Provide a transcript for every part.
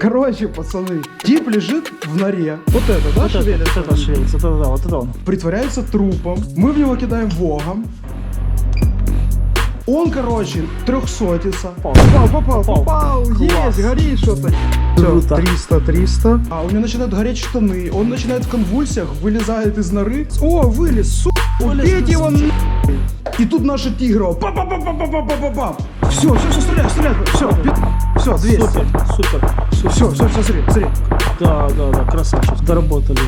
Короче, пацаны, тип лежит в норе. Вот это, да, Вот это, шевелится? вот это шевелится, это да, вот это он. Притворяется трупом. Мы в него кидаем вогом. Он, короче, трехсотится. Попал. Попал, попал, Попал. попал. Есть, горит что-то. Все, Круто. 300, 300. А у него начинают гореть штаны. Он начинает в конвульсиях, вылезает из норы. О, вылез, су... Убейте его нахуй. И тут наша тигра. па па па па па па па па Все, все, все, стреляй, стреляй. Все, все, 200. Супер, супер. Все, все, все, смотри, смотри. Да, да, да, красавчик, доработали.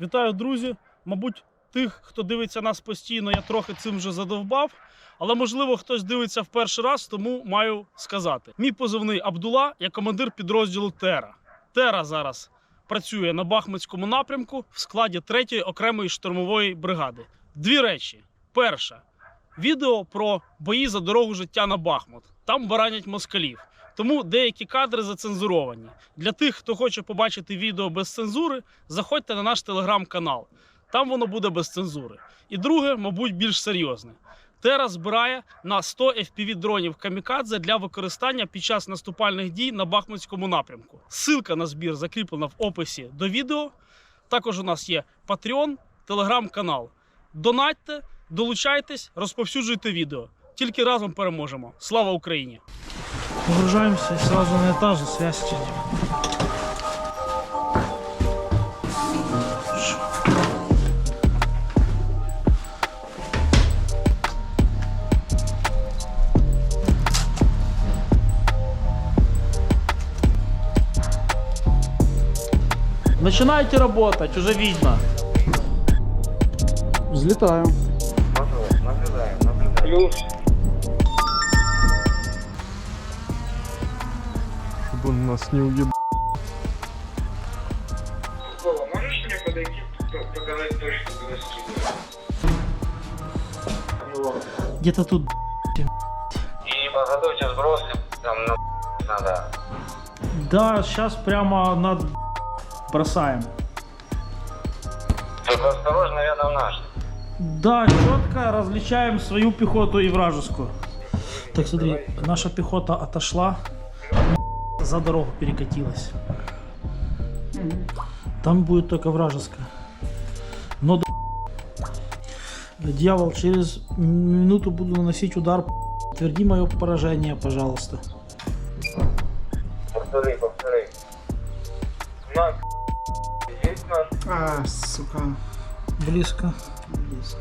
Вітаю, друзі! Мабуть, тих, хто дивиться нас постійно, я трохи цим вже задовбав. Але можливо хтось дивиться в перший раз, тому маю сказати. Мій позивний Абдула, я командир підрозділу Тера. Тера зараз працює на Бахмутському напрямку в складі 3-ї окремої штурмової бригади. Дві речі: перша відео про бої за дорогу життя на Бахмут. Там баранять москалів. Тому деякі кадри зацензуровані. Для тих, хто хоче побачити відео без цензури, заходьте на наш телеграм-канал. Там воно буде без цензури. І друге, мабуть, більш серйозне. Тера збирає на 100 FPV дронів камікадзе для використання під час наступальних дій на Бахмутському напрямку. Ссылка на збір закріплена в описі до відео. Також у нас є Patreon, телеграм-канал. Донатьте, долучайтесь, розповсюджуйте відео. Тільки разом переможемо. Слава Україні! Погружаемся сразу на этаж, связь. Начинайте работать, уже видно. Взлетаем. Наблюдаем, наблюдаем. Чтобы он нас не уебал. Вова, можешь мне подойти, показать точку, куда скидывать? Где-то тут. И не подготовьте сбросы, там на надо. Да, сейчас прямо над бросаем. Только осторожно, рядом наш. Да, четко различаем свою пехоту и вражескую. Так, смотри, наша пехота отошла, за дорогу перекатилась. Там будет только вражеская. Но Дьявол, через минуту буду наносить удар. Подтверди мое поражение, пожалуйста. Сука. Близко. Близко.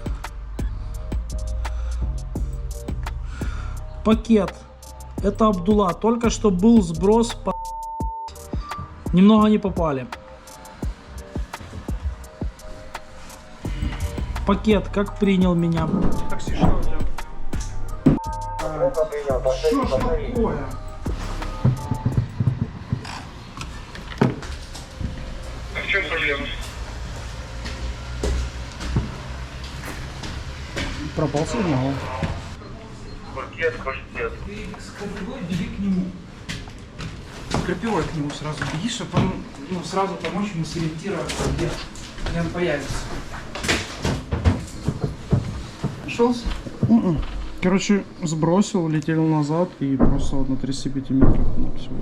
Пакет. Это Абдула. Только что был сброс по... Немного не попали. Пакет, как принял меня? Такси, что у тебя? Что ж такое? Пропал сигнал. Пакет, пакет. беги к нему. С крапивой к нему сразу беги, чтобы он ну, сразу помочь ему сориентироваться, где, где он появится. Нашелся? Короче, сбросил, летел назад и просто вот на 35 метрах ну, всего.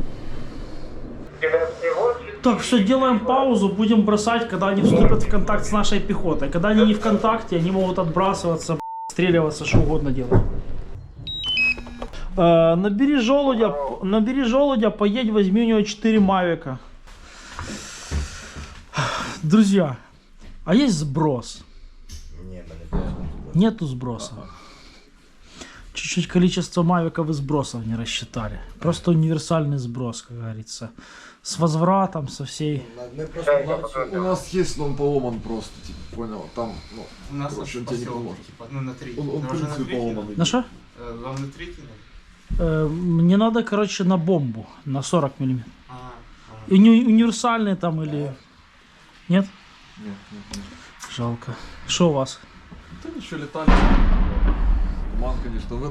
Так, все, делаем паузу, будем бросать, когда они вступят в контакт с нашей пехотой. Когда они не в контакте, они могут отбрасываться, стреливаться, что угодно делать. Э, набери желудя, набери желудя, поедь, возьми у него 4 мавика. Друзья, а есть сброс? Нету сброса. Чуть-чуть количество мавиков и сбросов не рассчитали. Просто универсальный сброс, как говорится. С возвратом, со всей... Мы просто, у, нас, у нас есть, но он поломан просто, типа, понял? Там, ну, У нас короче, он тебе не поможет. Типа, ну на три. Он, он на принципе поломан. На что? Э, Вам на кинуть? Э, мне надо, короче, на бомбу. На 40 миллиметров. А, а. Уни- универсальный там или... Нет? Нет, нет, нет. Жалко. Что у вас? Да ничего, летали. Туман, конечно. Вы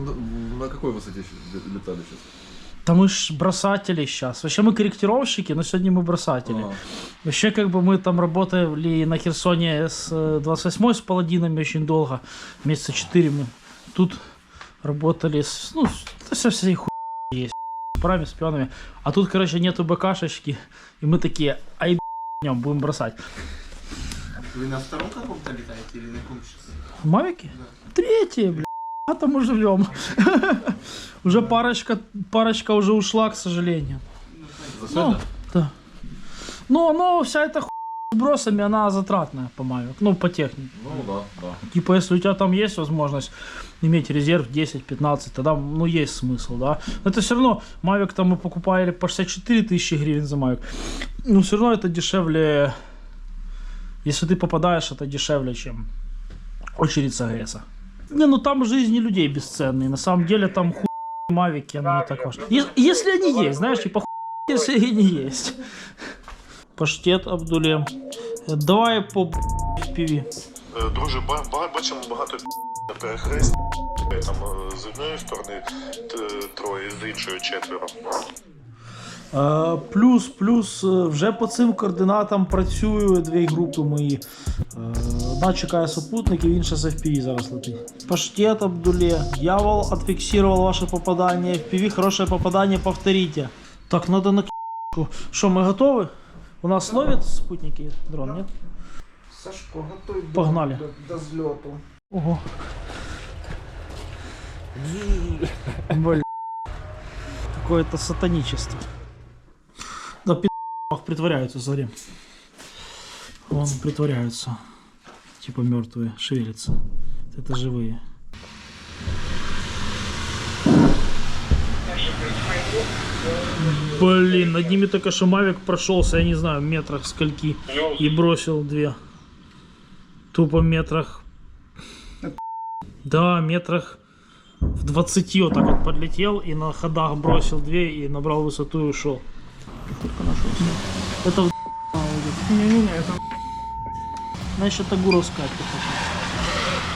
на, какой высоте летали сейчас? Да мы ж бросатели сейчас. Вообще мы корректировщики, но сегодня мы бросатели. А, Вообще, как бы мы там работали на Херсоне с э, 28 с паладинами очень долго. Месяца 4 мы тут работали с, ну, со всей хуй есть. С парами, с пионами. А тут, короче, нету БКшечки. И мы такие, ай, днем будем бросать. Вы на втором каком-то летаете или на каком сейчас? Мавики? Третье, бля. А там мы живем. Уже парочка, парочка уже ушла, к сожалению. Ну, да. Но, но вся эта хуйня с бросами, она затратная по Мавик. Ну, по технике. Ну да, да. Типа, если у тебя там есть возможность иметь резерв 10-15, тогда, ну, есть смысл, да. Но это все равно, Mavic там мы покупали по 64 тысячи гривен за Mavic. Но все равно это дешевле, если ты попадаешь, это дешевле, чем очередь с АГС. Не, ну там жизни людей бесценные. На самом деле там хуй Мавики, оно не так важно. Е- Если они есть, знаешь, типа хуй, если они есть. Паштет Абдуле. Давай по пиві. Е, Друже, ба- ба- бачимо багато перехрест. Там е, з однієї сторони т- троє, з іншої четверо. Е, Плюс, плюс, е, вже по цим координатам працюють дві групи мої. Е, Одна чекає супутників, інша з FPV зараз летить. Паштет Абдуле. Дьявол отфиксировал ваше попадание. FPV, хорошее попадание, повторите. Так, надо на к***ку. Что, мы готовы? У нас ловят спутники дрон, нет? Сашко, дрон Погнали. До, до взлету. Ого. Блин. Какое-то сатаничество. Притворяются, смотри. Вон притворяются. Типа мертвые, шевелятся. Это живые. Блин, над ними только что Мавик прошелся, я не знаю, метрах скольки. И бросил две. Тупо метрах. Да, метрах в 20 вот так вот подлетел и на ходах бросил две и набрал высоту и ушел. Это в Не-не-не, это... Значит, это гуровская пехота.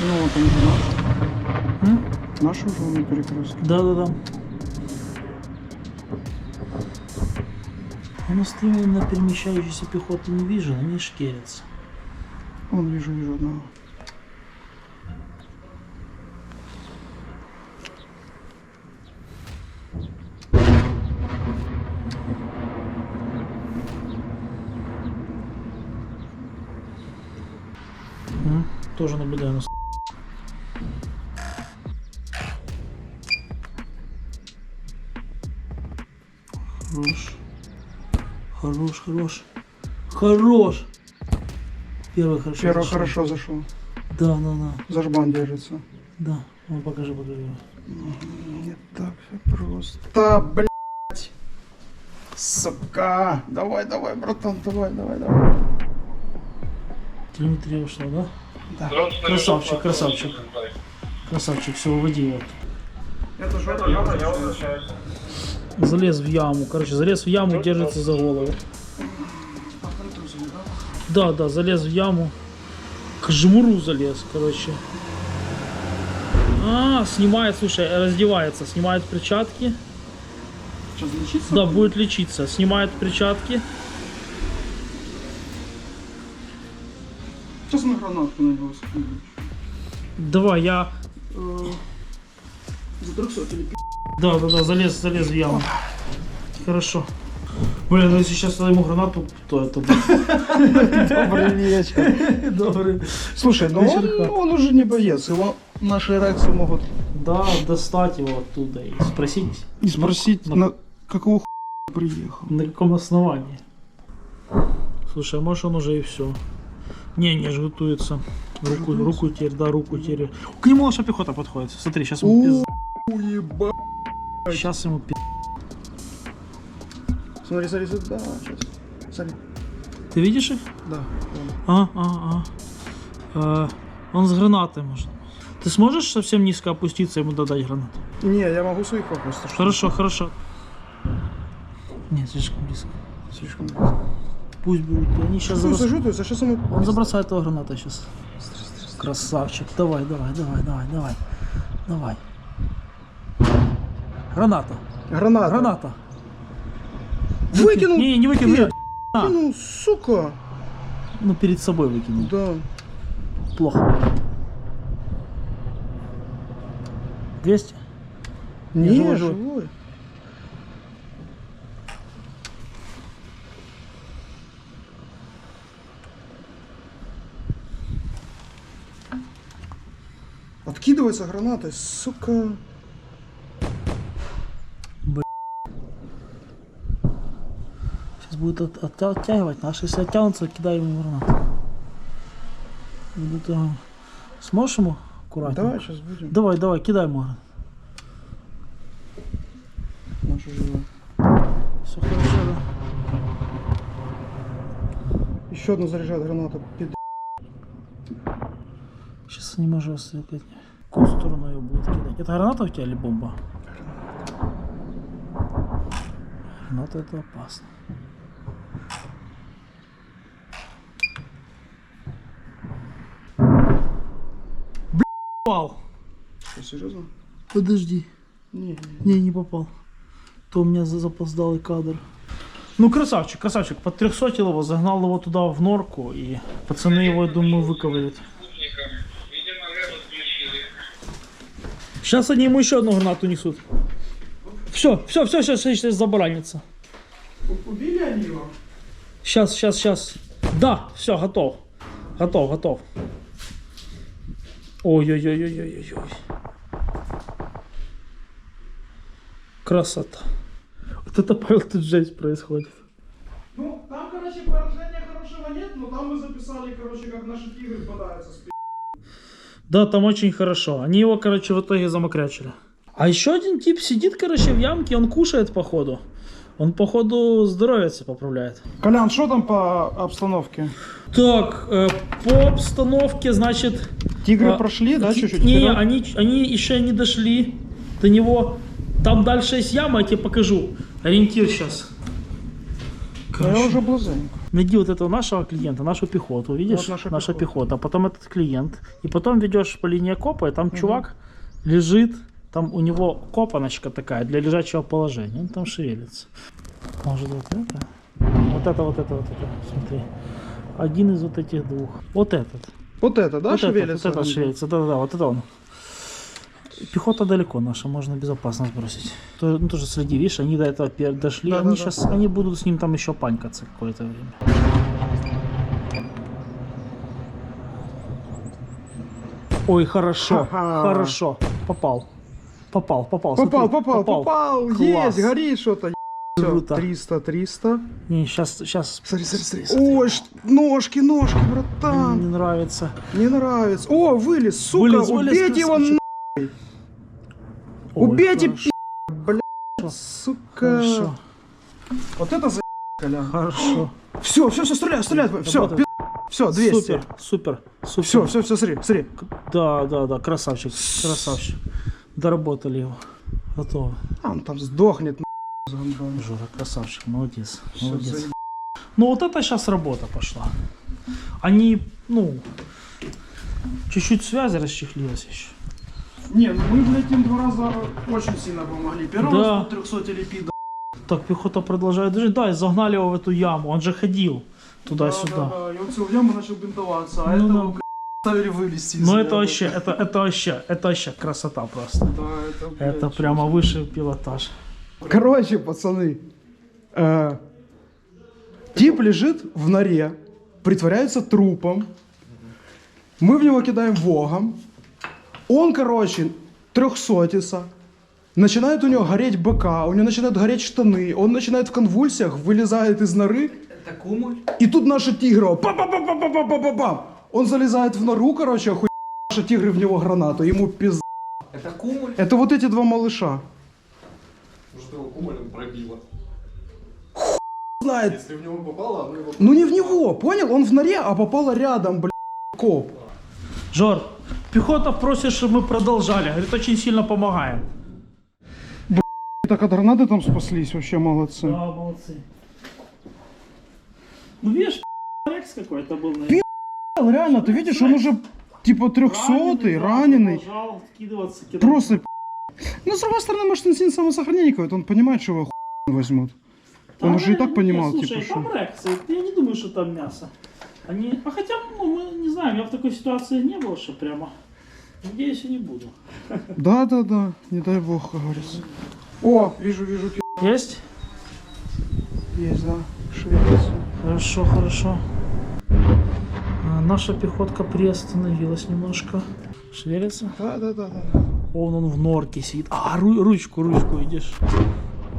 Ну, вот он же наш. Наш уже он перекрестки. Да-да-да. Я на перемещающейся пехоты не вижу, они шкерятся. Вон вижу, вижу одного. Тоже наблюдаю на Хорош. Хорош, хорош. Хорош. Первый хорошо. Первый зашел. хорошо зашел. Да, да, да. За жбан держится. Да. Ну, покажи, покажи. Не так все просто. блять. Сука. Давай, давай, братан, давай, давай, давай. Телеметрия ушла, да? Да. Красавчик, красавчик. Красавчик, все, уводи его. Это же это, я возвращаюсь. Залез в яму. Короче, залез в яму, держится за голову. Да, да, залез в яму. К жмуру залез, короче. А, снимает, слушай, раздевается, снимает перчатки. Сейчас лечиться? Да, будет лечиться. Снимает перчатки. Сейчас на гранатку на него скину. Давай, я... Э, За 300 или пи***. Да, да, да, залез, залез в яму. Хорошо. Блин, ну если сейчас ему гранату, то это будет. Добрый вечер. Добрый. Слушай, ну он, он уже не боец, его наши реакции могут Да, достать его оттуда и спросить, и спросить, на- на какого хуя приехал. на каком основании. Слушай, а может он уже и все. Не, не жгутуется. Руку, руку теперь, да, руку теперь. К нему наша пехота подходит. Смотри, сейчас ему пиз... Уеба. Сейчас ему пиз... Смотри, смотри, смотри, да, сейчас. Смотри, Ты видишь их? да. А, а, а. Э, он с гранатой может. Ты сможешь совсем низко опуститься ему додать гранату? Не, я могу своих просто. Хорошо, хорошо. Нет, слишком близко. Слишком близко. Пусть берут. Они сейчас заброс... зажутся, сейчас ему... Он забросает этого граната сейчас. Красавчик. Давай, давай, давай, давай, давай. Давай. Граната. Граната. Граната. Выкинул. Не, не выкинул. Нет. А. Выкинул, сука. Ну, перед собой выкинул. Да. Плохо. 200? Не, живой, живой. Откидывается гранатой, сука. Сейчас будет от- от- оттягивать. Наши если оттянутся, кидаем ему гранату. Будет, ага. Сможешь ему аккуратно? Давай сейчас будем. Давай, давай, кидай ему гранату. Наша жива. Все хорошо, да? Еще одну заряжает гранату. Пид... Сейчас не могу. В какую сторону ее будет кидать? Это граната у тебя или бомба? Граната это опасно. Попал. Что, серьезно? Подожди. Не, Не, не попал. То у меня за- запоздалый кадр. Ну, красавчик, красавчик. Под 300 его загнал его туда в норку, и пацаны его, я думаю, выковырят. Сейчас они ему еще одну гранату несут. Все, все, все, сейчас, сейчас забаранится. Убили они его? Сейчас, сейчас, сейчас. Да, все, готов. Готов, готов. Ой-ой-ой-ой-ой-ой. Красота. Вот это, Павел, тут жесть происходит. Ну, там, короче, поражения хорошего нет, но там мы записали, короче, как наши тигры бодаются с. Да, там очень хорошо. Они его, короче, в итоге замокрячили. А еще один тип сидит, короче, в ямке, он кушает, походу. Он, походу, здоровье поправляет. Колян, что там по обстановке? Так, э, по обстановке, значит... Тигры А, прошли, да, чуть-чуть? Не, вперед? они, они еще не дошли до него. Там дальше есть яма, я тебе покажу. Ориентир сейчас. Да я уже блазенько. Найди вот этого нашего клиента, нашу пехоту, видишь? Вот наша наша пехота. пехота. потом этот клиент. И потом ведешь по линии копа, и там чувак лежит, там у него копаночка такая для лежачего положения. Он там шевелится. Может вот это? Вот это, вот это, вот это. Смотри. Один из вот этих двух. Вот этот. Вот это, да, вот шевелится? Это, вот это шевелится, да-да-да, вот это он. Пехота далеко наша, можно безопасно сбросить. То- ну, тоже следи, видишь, они до этого дошли, Да, они да, да. сейчас, они будут с ним там еще панькаться какое-то время. Ой, хорошо, Ха-ха. хорошо, попал, попал, попал, Попал, смотри, попал, попал, Класс. есть, горит что-то. Круто. 300, 300. Не, сейчас, сейчас, Смотри, смотри, смотри. Ой, ш- ножки, ножки, не братан. нравится. Не нравится. О, вылез, сука, Вылез, вылез, убейте его, на... Ой, Убейте, хорошо, блядь, сука. Хорошо, Вот это за... Колян. хорошо. Все, все, все, стреляй, стреляй. Все, Работает. все, 200. Супер, супер, супер. Все, все, все, смотри, смотри. Да, да, да, красавчик, красавчик. Доработали его. Готово. А, он там сдохнет, на, за. Жора, красавчик, молодец, Всё, молодец. заеб- Ну вот это сейчас работа пошла. Они, ну, чуть-чуть связи расчехлилась еще. Не, ну мы, блядь, им два раза очень сильно помогли. Первый Да. раз по 300 липидов. Так, пехота продолжает жить. Да, и загнали его в эту яму. Он же ходил туда-сюда. Да, да, да. И он все в яму начал бинтоваться, а Ну, этого, да. блядь, ставили вылезти. из ямы. это вообще, это, это вообще, это вообще красота просто. Да, это, блядь, Это прямо высший пилотаж. Короче, пацаны, э, тип лежит в норе, притворяется трупом. Мы в него кидаем вогом. Он, короче, трехсотица. Начинает у него гореть бока, у него начинают гореть штаны. Он начинает в конвульсиях, вылезает из норы. Это кумуль? И тут наши тигры, па па па па па па па па па Он залезает в нору, короче, охуй... Наши тигры в него гранату, ему пиз... Это кумуль? Это вот эти два малыша. Может его кумулем пробило. Знает, Если в него попало, оно его... Ну не в него, понял? Он в норе, а попало рядом, блядь, коп. Жор, пехота просит, чтобы мы продолжали. Говорит, очень сильно помогаем. Так от гранаты там спаслись, вообще молодцы. Да, молодцы. Ну видишь, рекс какой-то был. на- Пи- Реально, ты видишь, он уже типа трехсотый, раненый. Продолжал откидываться, кидать. Просто Ну, с другой стороны, может, инстинкт самосохранения какой-то, он понимает, что его хуй возьмут. Он уже и так понимал, слушай, типа, там что... реакция. Я не думаю, что там мясо. Они... А хотя, ну, мы не знаем, я в такой ситуации не был, что прямо. Надеюсь, и не буду. Да, да, да, не дай бог, как говорится. О, вижу, вижу, пи***. Есть? есть, да, шевелится. Хорошо, хорошо. А, наша пехотка приостановилась немножко. Шевелится? Да, да, да, да. Он, он в норке сидит. А, ру- ручку, ручку идешь.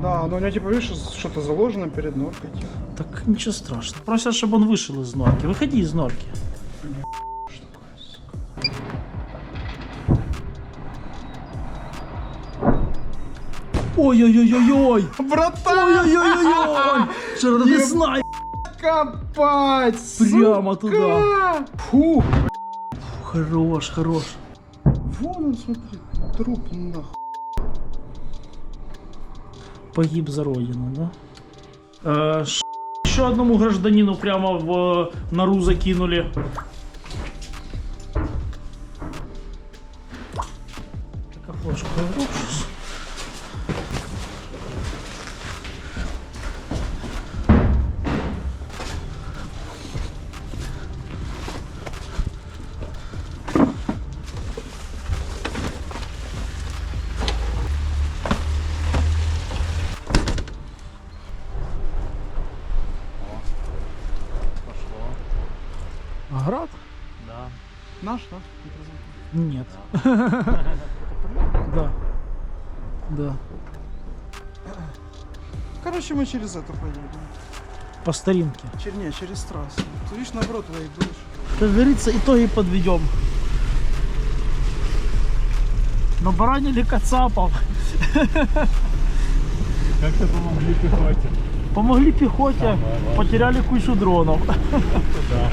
Да, но у него, типа, видишь, что-то заложено перед норкой, типа. Так ничего страшного. Просят, чтобы он вышел из норки. Выходи из норки. Ой-ой-ой-ой-ой! Братан! Ой-ой-ой-ой-ой! Что ты знай? Копать! Прямо сука! туда. Фу! Хорош, хорош. Вон он, смотри, труп нахуй. Погиб за родину, да? Э, Еще одному гражданину прямо в нору закинули. Наш, да? Нет. Да. Да. Короче, мы через это поедем. По старинке. Черне, через трассу. Ты видишь, наоборот, туда идешь. Как говорится, итоги подведем. Набаранили кацапов. Как-то помогли пехоте. Помогли пехоте, потеряли кучу дронов. Да.